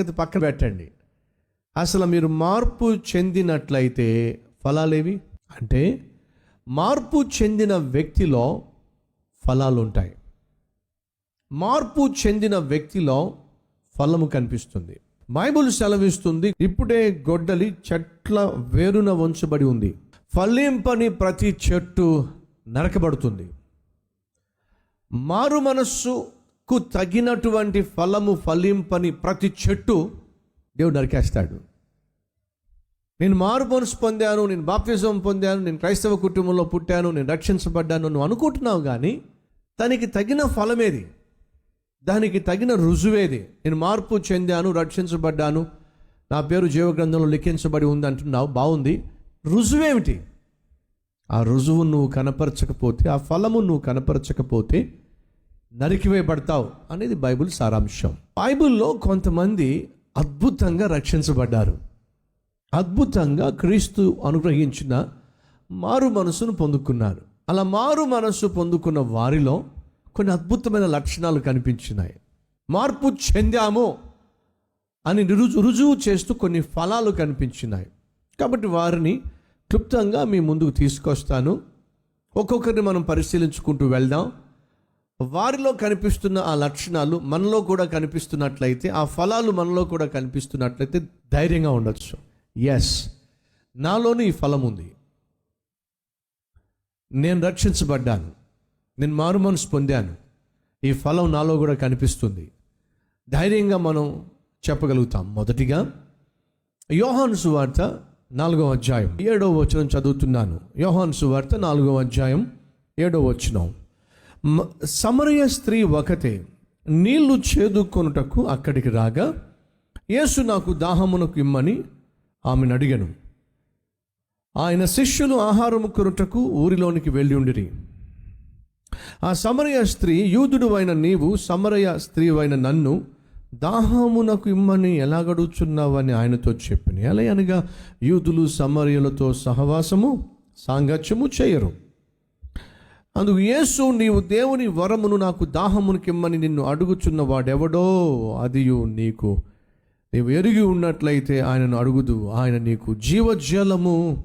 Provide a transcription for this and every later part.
సంగతి పక్కన పెట్టండి. అసలు మీరు మార్పు చెందినట్లయితే ఫలాలేవి? అంటే మార్పు చెందిన వ్యక్తిలో ఫలాలు ఉంటాయి మార్పు చెందిన వ్యక్తిలో ఫలము కనిపిస్తుంది. బైబుల్ సెలవిస్తుంది ఇప్పుడే గొడ్డలి చెట్ల వేరున ఉంచబడి ఉంది. ఫలింపని ప్రతి చెట్టు నరకబడుతుంది. మారు మనస్సు కు తగినటువంటి ఫలము ఫలింపని ప్రతి చెట్టు దేవుడు నరికేస్తాడు. నేను మారు మనసు పొందాను నేను బాప్తిజం పొందాను నేను క్రైస్తవ కుటుంబంలో పుట్టాను నేను రక్షించబడ్డాను నువ్వు అనుకుంటున్నావు కానీ దానికి తగిన ఫలమేది? దానికి తగిన రుజువేది? నేను మార్పు చెందాను రక్షించబడ్డాను నా పేరు జీవగ్రంథంలో లిఖించబడి ఉంది అంటున్నావు బాగుంది. రుజువేమిటి? ఆ రుజువు నువ్వు కనపరచకపోతే ఆ ఫలము నువ్వు కనపరచకపోతే నరికివేయబడతావు అనేది బైబిల్ సారాంశం. బైబిల్లో కొంతమంది అద్భుతంగా రక్షించబడ్డారు. అద్భుతంగా క్రీస్తు అనుగ్రహించిన మారు మనసును పొందుకున్నారు. అలా మారు మనస్సు పొందుకున్న వారిలో కొన్ని అద్భుతమైన లక్షణాలు కనిపించినాయి. మార్పు చెందాము అని రుజు రుజువు చేస్తూ కొన్ని ఫలాలు కనిపించినాయి. కాబట్టి వారిని క్లుప్తంగా మీ ముందుకు తీసుకొస్తాను. ఒక్కొక్కరిని మనం పరిశీలించుకుంటూ వెళ్దాం. వారిలో కనిపిస్తున్న ఆ లక్షణాలు మనలో కూడా కనిపిస్తున్నట్లయితే ఆ ఫలాలు మనలో కూడా కనిపిస్తున్నట్లయితే ధైర్యంగా ఉండొచ్చు. ఎస్ నాలోని ఈ ఫలం ఉంది. నేను రక్షించబడ్డాను. నేను మారు మనసు పొందాను. ఈ ఫలం నాలో కూడా కనిపిస్తుంది. ధైర్యంగా మనం చెప్పగలుగుతాం. మొదటిగా యోహాను సువార్త నాలుగవ అధ్యాయం. ఏడవ వచనం చదువుతున్నాను. యోహాను సువార్త నాలుగవ అధ్యాయం ఏడవ వచనం. సమరయ స్త్రీ ఒకతే నీళ్ళు చేదుకొనుటకు అక్కడికి రాగా యేసు నాకు దాహమునకు ఇమ్మని ఆమెను అడిగను. ఆయన శిష్యులు ఆహారము కొనుటకు ఊరిలోనికి వెళ్ళి ఉండిరి ఆ సమరయ స్త్రీ యూదుడు అయిన నీవు సమరయ స్త్రీ అయిన నన్ను దాహమునకు ఇమ్మని ఎలాగడుచున్నావని ఆయనతో చెప్పిన ఎలా అనగా యూదులు సమరయులతో సహవాసము సాంగత్యము చేయరు. అందుకు యేసు నీవు దేవుని వరమును నాకు దాహమునికిమ్మని నిన్ను అడుగుచున్న వాడెవడో అదియు నీకు. నీవు ఎరిగి ఉన్నట్లయితే ఆయనను అడుగుదు ఆయన నీకు జీవజలము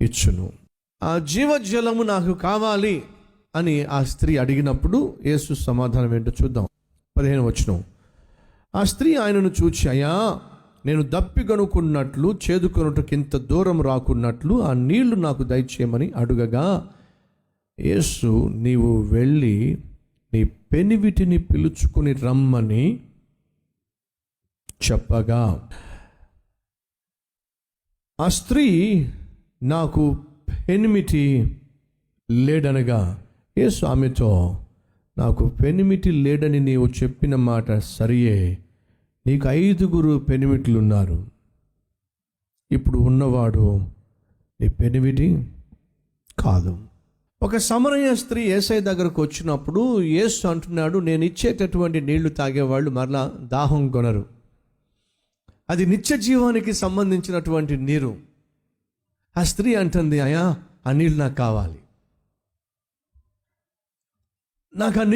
ఇచ్చును. ఆ జీవజలము నాకు కావాలి అని ఆ స్త్రీ అడిగినప్పుడు యేసు సమాధానం ఏంటో చూద్దాం. పదిహేను వచ్చిన ఆ స్త్రీ ఆయనను చూచి అయ్యా నేను దప్పిగనుకున్నట్లు చేదుకొనుటకు ఇంత దూరం రాకున్నట్లు ఆ నీళ్ళు నాకు దయచేయమని అడుగగా యేసు నీవు వెళ్ళి నీ పెనివిటిని పిలుచుకుని రమ్మని చెప్పగా ఆ స్త్రీ నాకు పెనిమిటి లేడనగా యేసు ఆమెతో నాకు పెనిమిటి లేడని నీవు చెప్పిన మాట సరియే నీకు ఐదుగురు పెనిమిట్లు ఉన్నారు ఇప్పుడు ఉన్నవాడు నీ పెనిమిటి కాదు. ఒక సమరయ స్త్రీ ఏసై దగ్గరకు వచ్చినప్పుడు యేసు అంటున్నాడు నేను ఇచ్చేటటువంటి నీళ్ళు తాగేవాళ్ళు మరలా దాహం కొనరు అది నిత్య జీవానికి సంబంధించినటువంటి నీరు. ఆ స్త్రీ అంటుంది అయ్యా ఆ నీళ్ళు నాకు కావాలి. నాకు ఆ నిత్య